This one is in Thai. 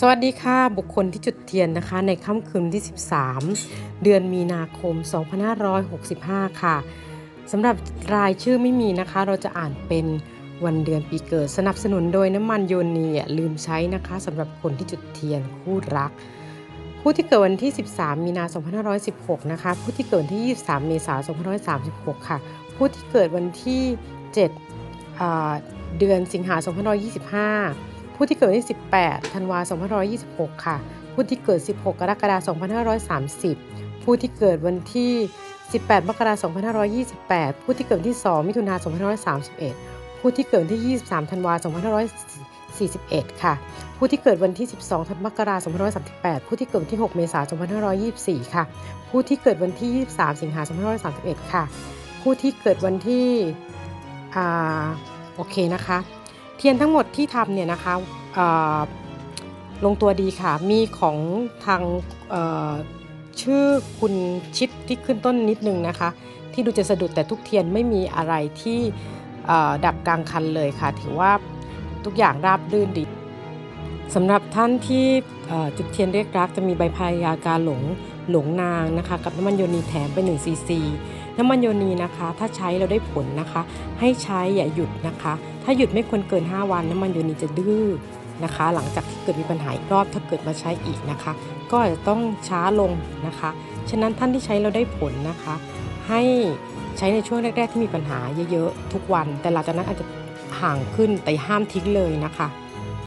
สวัสดีค่ะ บุคคลที่จุดเทียนนะคะ ในค่ำคืนที่ 13 เดือนมีนาคม 2565 ค่ะสำหรับรายชื่อไม่มีนะคะ เราจะอ่านเป็นวันเดือนปีเกิดสนับสนุนโดยน้ำมันโยนีลืมใช้นะคะสำหรับคนที่จุดเทียนคู่รัก ผู้ที่เกิดวันที่ 13 มีนา 2516 นะคะ ผู้ที่เกิดวันที่ 23 เมษายน 2536 ค่ะ ผู้ที่เกิดวันที่ 7 เดือนสิงหาคม 2525 ผู้ที่เกิดวันที่ 18 ธันวาคม 2526 ค่ะ ผู้ที่เกิด 16 กรกฎาคม 2530 ผู้ที่เกิดวันที่ 18 มกราคม 2528 ผู้ที่เกิดที่ 2 มิถุนายน 2531 ผู้ที่เกิดที่ 23 ธันวาคม 2541 ค่ะ ผู้ที่เกิดวันที่ 12 ธันวาคม 2538 ผู้ที่เกิดที่ 6 เมษายน 2524 ค่ะ ผู้ที่เกิดวันที่ 23 สิงหาคม 2531 ค่ะ ผู้ที่เกิดวันที่ อ่า โอเคนะคะ เทียนทั้งหมดที่ทำเนี่ยนะคะลงตัวดีค่ะ มีของทางชื่อคุณชิปที่ขึ้นต้นนิดนึงนะคะ ที่ดูจะสะดุดแต่ทุกเทียนไม่มีอะไรที่ดับกลางคันเลยค่ะ ถือว่าทุกอย่างราบรื่นดีสำหรับท่านที่จุดเทียนเรียกรักจะมีใบพายากาหลงหลงนางนะคะ กับน้ำมันโยนีแถมไป1ซีซี น้ำมันโยนีนะคะ ถ้าใช้เราได้ผลนะคะ ให้ใช้อย่าหยุดนะคะ ถ้าหยุดไม่ควรเกิน 5 วัน น้ำมันโยนีจะดื้อนะคะ หลังจากที่เกิดมีปัญหาอีกรอบถ้าเกิดมาใช้อีกนะคะ ก็อาจจะต้องช้าลงนะคะ ฉะนั้นท่านที่ใช้เราได้ผลนะคะ ให้ใช้ในช่วงแรก ๆ ที่มีปัญหาเยอะๆทุกวัน แต่หลังจากนั้นอาจจะห่างขึ้นแต่ห้ามทิ้งเลยนะคะ